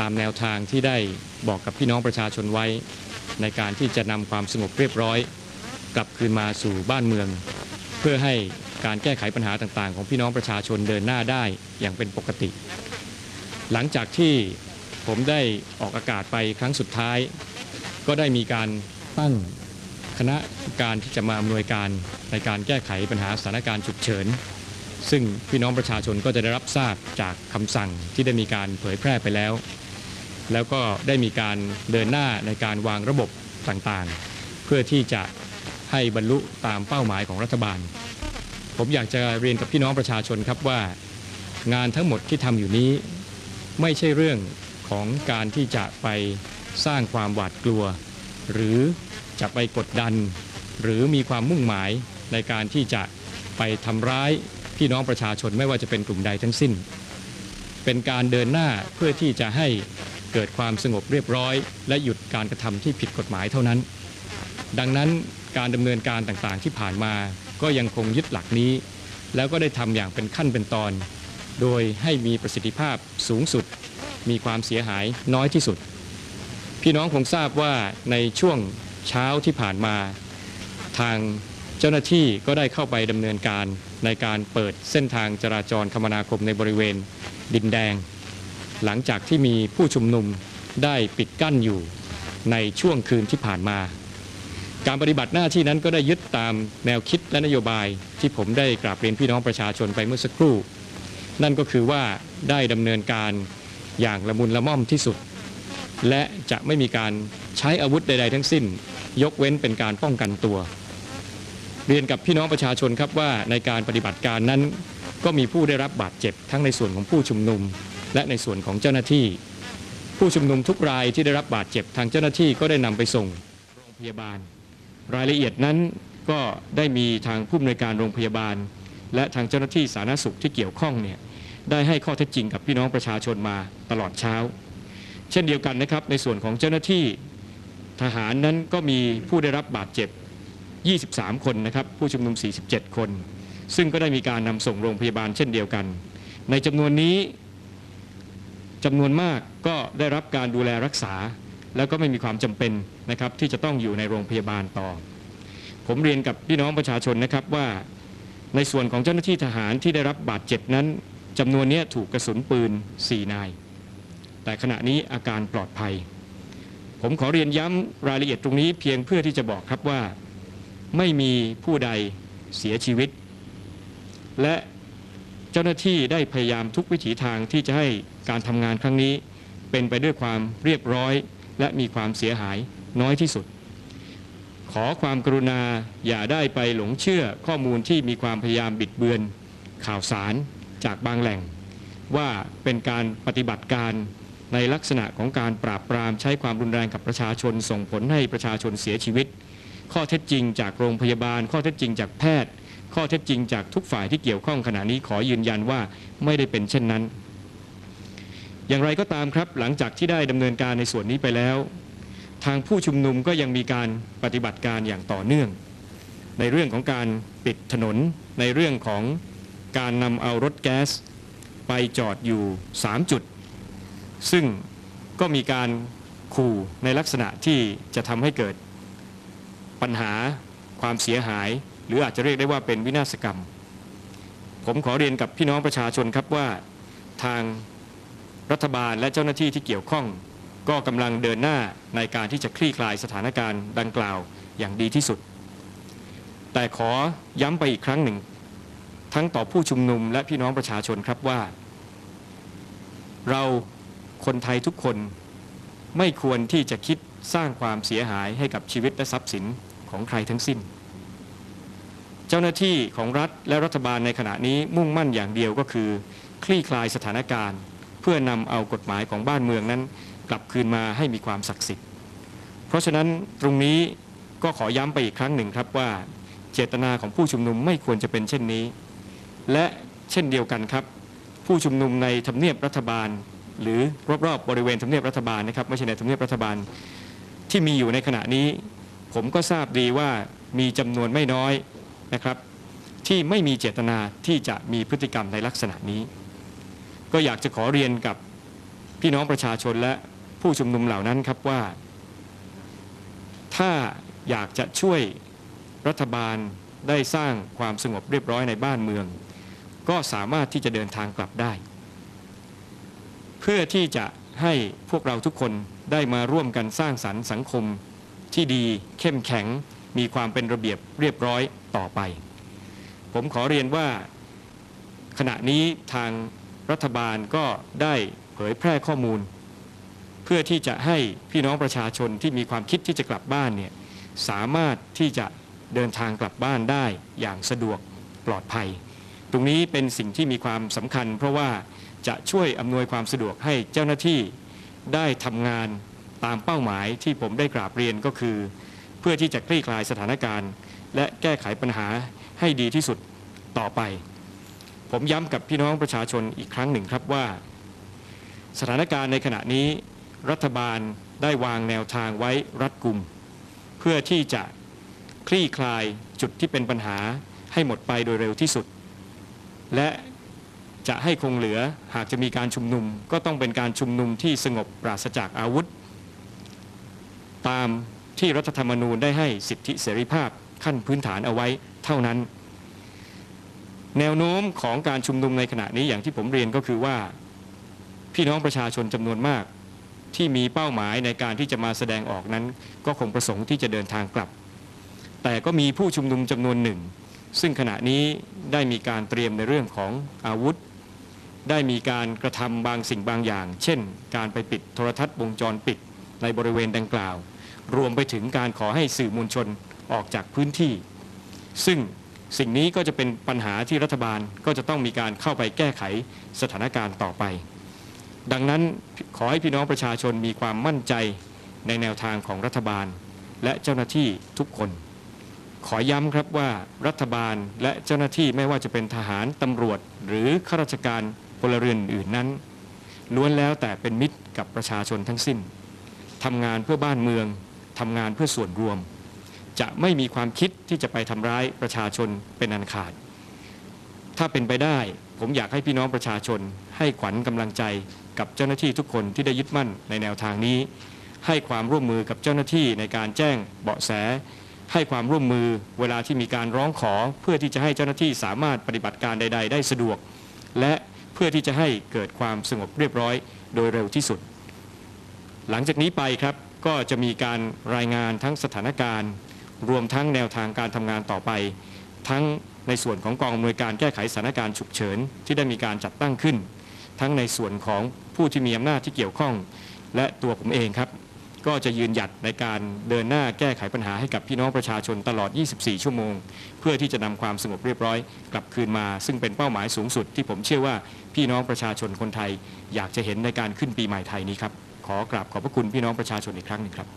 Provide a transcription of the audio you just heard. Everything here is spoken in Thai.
ตามแนวทางที่ได้บอกกับพี่น้องประชาชนไว้ ในการที่จะนำความสงบเรียบร้อย กลับคืนมาสู่บ้านเมือง เพื่อให้การแก้ไขปัญหาต่างๆ ของพี่น้องประชาชนเดินหน้าได้อย่างเป็นปกติ หลังจากที่ผมได้ออกอากาศไปครั้งสุดท้าย ก็ได้มีการตั้งคณะการที่จะมาอำนวยการในการแก้ไขปัญหาสถานการณ์ฉุกเฉิน ซึ่งพี่น้องประชาชนก็จะได้รับทราบจากคำสั่งที่ได้มีการเผยแพร่ไปแล้ว แล้วก็ได้มีการเดินหน้าในการวางระบบต่างๆ เพื่อที่จะให้บรรลุตามเป้าหมายของรัฐบาล ผมอยากจะเรียนกับพี่น้องประชาชนครับว่า งานทั้งหมดที่ทำอยู่นี้ ไม่ใช่เรื่องของการที่จะไปสร้างความหวาดกลัว หรือจะไปกดดัน หรือมีความมุ่งหมายในการที่จะไปทำร้ายพี่น้องประชาชนไม่ว่าจะเป็นกลุ่มใดทั้งสิ้น เป็นการเดินหน้าเพื่อที่จะให้ เกิดความสงบเรียบร้อย และหยุดการกระทำที่ผิดกฎหมายเท่านั้น ดังนั้นการดำเนินการต่างๆที่ผ่านมา ก็ยังคงยึดหลักนี้ แล้วก็ได้ทำอย่างเป็นขั้นเป็นตอน โดยให้มีประสิทธิภาพสูงสุด มีความเสียหายน้อยที่สุด พี่น้องคงทราบว่าในช่วงเช้าที่ผ่านมา ทางเจ้าหน้าที่ก็ได้เข้าไปดำเนินการในการเปิดเส้นทางจราจรคมนาคมในบริเวณดินแดง หลังจากที่มีผู้ชุมนุมได้ปิดกั้นอยู่ในช่วงคืนที่ผ่านมา การปฏิบัติหน้าที่นั้นก็ได้ยึดตามแนวคิดและนโยบายที่ผมได้กราบเรียนพี่น้องประชาชนไปเมื่อสักครู่ นั่นก็คือว่าได้ดำเนินการอย่างละมุนละม่อมที่สุด และจะไม่มีการใช้อาวุธใด ๆ ทั้งสิ้น ยกเว้นเป็นการป้องกันตัว เรียนกับพี่น้องประชาชนครับว่าในการปฏิบัติการนั้น ก็มีผู้ได้รับบาดเจ็บทั้งในส่วนของผู้ชุมนุม และในส่วนของเจ้าหน้าที่ ผู้ชุมนุมทุกรายที่ได้รับบาดเจ็บทางเจ้าหน้าที่ก็ได้นำไปส่งโรงพยาบาล รายละเอียดนั้นก็ได้มีทางผู้อำนวยการโรงพยาบาล และทางเจ้าหน้าที่สาธารณสุขที่เกี่ยวข้องเนี่ยได้ให้ข้อเท็จจริงกับพี่น้องประชาชนมาตลอดเช้า เช่นเดียวกันนะครับในส่วนของเจ้าหน้าที่ทหารนั้นก็มีผู้ได้รับบาดเจ็บ 23 คนนะครับผู้ชุมนุม 47 คน ซึ่งก็ได้มีการนำส่งโรงพยาบาลเช่นเดียวกัน ในจำนวนนี้ จำนวนมากก็ได้รับการดูแลรักษา แล้วก็ไม่มีความจำเป็นนะครับที่จะต้องอยู่ในโรงพยาบาลต่อ ผมเรียนกับพี่น้องประชาชนนะครับว่า ในส่วนของเจ้าหน้าที่ทหารที่ได้รับบาดเจ็บนั้นจำนวนนี้ถูกกระสุนปืน 4 นาย แต่ขณะนี้อาการปลอดภัย ผมขอเรียนย้ำรายละเอียดตรงนี้เพียงเพื่อที่จะบอกครับว่า ไม่มีผู้ใดเสียชีวิต และ เจ้าหน้าที่ได้พยายามทุกวิถีทางที่จะให้การทำงานครั้งนี้ เป็นไปด้วยความเรียบร้อย และมีความเสียหายน้อยที่สุด ขอความกรุณาอย่าได้ไปหลงเชื่อข้อมูลที่มีความพยายามบิดเบือน ข่าวสารจากบางแหล่ง ว่าเป็นการปฏิบัติการในลักษณะของการปราบปรามใช้ความรุนแรงกับประชาชน ส่งผลให้ประชาชนเสียชีวิต ข้อเท็จจริงจากโรงพยาบาล ข้อเท็จจริงจากแพทย์ ข้อเท็จจริงจากทุกฝ่ายที่เกี่ยวข้องขณะนี้ขอยืนยันว่าไม่ได้เป็นเช่นนั้น อย่างไรก็ตามครับ หลังจากที่ได้ดำเนินการในส่วนนี้ไปแล้ว ทางผู้ชุมนุมก็ยังมีการปฏิบัติการอย่างต่อเนื่อง ในเรื่องของการปิดถนน ในเรื่องของการนำเอารถแก๊ส ไปจอดอยู่ 3 จุด ซึ่งก็มีการขู่ในลักษณะที่จะทำให้เกิดปัญหาความเสียหาย หรืออาจจะเรียกได้ว่าเป็นวินาศกรรม ผมขอเรียนกับพี่น้องประชาชนครับว่าทางรัฐบาลและเจ้าหน้าที่ที่เกี่ยวข้อง ก็กำลังเดินหน้าในการที่จะคลี่คลายสถานการณ์ดังกล่าวอย่างดีที่สุด แต่ขอย้ำไปอีกครั้งหนึ่ง ทั้งต่อผู้ชุมนุมและพี่น้องประชาชนครับว่า เราคนไทยทุกคนไม่ควรที่จะคิดสร้างความเสียหายให้กับชีวิตและทรัพย์สินของใครทั้งสิ้น เจ้าหน้าที่ของรัฐและรัฐบาลในขณะนี้มุ่งมั่นอย่างเดียวก็คือ คลี่คลายสถานการณ์ เพื่อนำเอากฎหมายของบ้านเมืองนั้น กลับคืนมาให้มีความศักดิ์สิทธิ์ เพราะฉะนั้นตรงนี้ก็ขอย้ำไปอีกครั้งหนึ่งครับว่า เจตนาของผู้ชุมนุมไม่ควรจะเป็นเช่นนี้ และเช่นเดียวกันครับ ผู้ชุมนุมในทำเนียบรัฐบาล หรือรอบๆบริเวณทำเนียบรัฐบาลนะครับไม่ใช่ในทำเนียบรัฐบาลที่มีอยู่ในขณะนี้ ผมก็ทราบดีว่ามีจำนวนไม่น้อย นะครับ ที่ไม่มีเจตนาที่จะมีพฤติกรรมในลักษณะนี้ ก็อยากจะขอเรียนกับพี่น้องประชาชนและผู้ชุมนุมเหล่านั้นครับว่า ถ้าอยากจะช่วยรัฐบาลได้สร้างความสงบเรียบร้อยในบ้านเมือง ก็สามารถที่จะเดินทางกลับได้ เพื่อที่จะให้พวกเราทุกคนได้มาร่วมกันสร้างสรรค์สังคมที่ดีเข้มแข็งมีความเป็นระเบียบเรียบร้อย ต่อไป ผมขอเรียนว่าขณะนี้ทางรัฐบาลก็ได้เผยแพร่ข้อมูล เพื่อที่จะให้พี่น้องประชาชนที่มีความคิดที่จะกลับบ้านเนี่ยสามารถที่จะเดินทางกลับบ้านได้อย่างสะดวกปลอดภัย ตรงนี้เป็นสิ่งที่มีความสำคัญ เพราะว่าจะช่วยอำนวยความสะดวกให้เจ้าหน้าที่ได้ทำงานตามเป้าหมายที่ผมได้กราบเรียนก็คือ เพื่อที่จะคลี่คลายสถานการณ์ และแก้ไขปัญหาให้ดีที่สุดต่อไป ผมย้ำกับพี่น้องประชาชนอีกครั้งหนึ่งครับว่า สถานการณ์ในขณะนี้ รัฐบาลได้วางแนวทางไว้รัดกุม เพื่อที่จะคลี่คลายจุดที่เป็นปัญหาให้หมดไปโดยเร็วที่สุด และจะให้คงเหลือหากจะมีการชุมนุม ก็ต้องเป็นการชุมนุมที่สงบปราศจากอาวุธ ตามที่รัฐธรรมนูญได้ให้สิทธิเสรีภาพ ขั้นพื้นฐานเอาไว้เท่านั้น แนวโน้มของการชุมนุมในขณะนี้อย่างที่ผมเรียนก็คือว่า พี่น้องประชาชนจำนวนมากที่มีเป้าหมายในการที่จะมาแสดงออกนั้น ก็คงประสงค์ที่จะเดินทางกลับ แต่ก็มีผู้ชุมนุมจำนวนหนึ่ง ซึ่งขณะนี้ได้มีการเตรียมในเรื่องของอาวุธ ได้มีการกระทำบางสิ่งบางอย่าง เช่น การไปปิดโทรทัศน์วงจรปิดในบริเวณดังกล่าว รวมไปถึงการขอให้สื่อมวลชน ออกจากพื้นที่ ซึ่งสิ่งนี้ก็จะเป็นปัญหาที่รัฐบาลก็จะต้องมีการเข้าไปแก้ไขสถานการณ์ต่อไป ดังนั้นขอให้พี่น้องประชาชนมีความมั่นใจในแนวทางของรัฐบาล และเจ้าหน้าที่ทุกคน ขอย้ำครับว่ารัฐบาลและเจ้าหน้าที่ไม่ว่าจะเป็นทหารตำรวจ หรือข้าราชการพลเรือนอื่นนั้นล้วนแล้วแต่เป็นมิตรกับประชาชนทั้งสิ้นทำงานเพื่อบ้านเมืองทำงานเพื่อส่วนรวม จะไม่มีความคิดที่จะไปทำร้ายประชาชนเป็นอันขาด ถ้าเป็นไปได้ ผมอยากให้พี่น้องประชาชน ให้ขวัญกำลังใจกับเจ้าหน้าที่ทุกคนที่ได้ยึดมั่นในแนวทางนี้ ให้ความร่วมมือกับเจ้าหน้าที่ในการแจ้งเบาะแส ให้ความร่วมมือเวลาที่มีการร้องขอ เพื่อที่จะให้เจ้าหน้าที่สามารถปฏิบัติการใด ๆ ได้สะดวก และเพื่อที่จะให้เกิดความสงบเรียบร้อยโดยเร็วที่สุด หลังจากนี้ไปครับก็จะมีการรายงานทั้งสถานการณ์ รวมทั้งแนวทางการทำงานต่อไป ทั้งในส่วนของกองอำนวยการแก้ไขสถานการณ์ฉุกเฉิน ที่ได้มีการจัดตั้งขึ้น ทั้งในส่วนของผู้ที่มีอำนาจที่เกี่ยวข้อง และตัวผมเองครับ ก็จะยืนหยัดในการเดินหน้าแก้ไขปัญหาให้กับพี่น้องประชาชนตลอด 24 ชั่วโมง เพื่อที่จะนำความสงบเรียบร้อย กลับคืนมา ซึ่งเป็นเป้าหมายสูงสุด ที่ผมเชื่อว่าพี่น้องประชาชนคนไทย อยากจะเห็นในการขึ้นปีใหม่ไทยนี้ครับขอกราบขอบพระคุณพี่น้องประชาชนอีกครั้งหนึ่งครับ